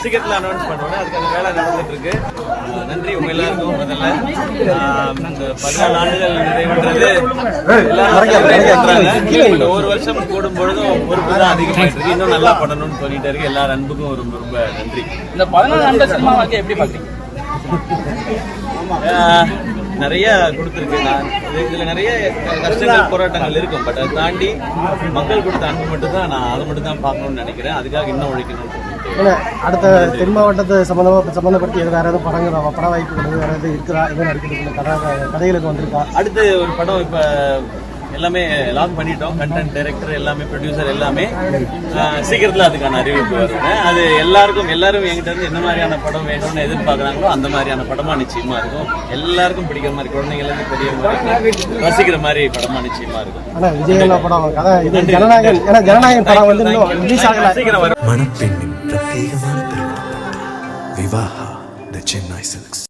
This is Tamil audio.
சீக்கிரத்தில் அனௌன்ஸ் பண்ணுவோம் அதுக்கான வேலை நடந்துட்டு இருக்கு நன்றி உங்க எல்லாருக்கும் முதல்ல. இந்த பதினாலு ஆண்டுகள் நிறைவுன்றது எல்லாரும் ஒரு வருஷம் கூடும் பொழுதும் பொறுப்பு தான் அதிகமாயிட்டு இருக்கு இன்னும் நல்லா பண்ணணும்னு சொல்லிட்டு இருக்கு. எல்லா அன்புக்கும் ரொம்ப ரொம்ப நன்றி. இந்த பதினாலு ஆண்டு சினிமா வாழ்க்கை எப்படி ஆஹ் நிறைய கொடுத்துருக்கு. நான் இது- இதுல நிறைய கஷ்டங்கள் போராட்டங்கள் இருக்கும். பட் அதை தாண்டி மக்கள் கொடுத்த அன்பு மட்டும் தான் நான் அதை மட்டும் தான் பார்க்கணும்னு நினைக்கிறேன். அதுக்காக இன்னும் உழைக்கணும்னு அடுத்த தென் மாவட்டத்தை சம்பந்தமா சம்பந்தப்படுத்தி எது வேற எதுவும் படங்கள் பட வாய்ப்புகள் வேற எதுவும் இருக்குதா எதுவும் நடிக்கிறதுக்கு கதை கதைகளுக்கு வந்திருக்கா? அடுத்து ஒரு படம் இப்ப எல்லாமே லாக் பண்ணிட்டோம். கண்டென்ட் டைரக்டர் எல்லாமே ப்ரொடியூசர் எல்லாமே சீக்கிரத்தில் அதுக்கான அறிவிப்பு வருங்க. அது எல்லாருக்கும் எல்லாரும் எங்கிட்ட இருந்து என்ன மாதிரியான படம் வேணும்னு எதிர்பார்க்குறாங்களோ அந்த மாதிரியான படமா நிச்சயமா இருக்கும். எல்லாருக்கும் பிடிக்கிற மாதிரி குழந்தைங்கலேருந்து பெரியவங்க ரசிக்கிற மாதிரி படமா நிச்சயமா இருக்கும். சென்னை சில்க்ஸ்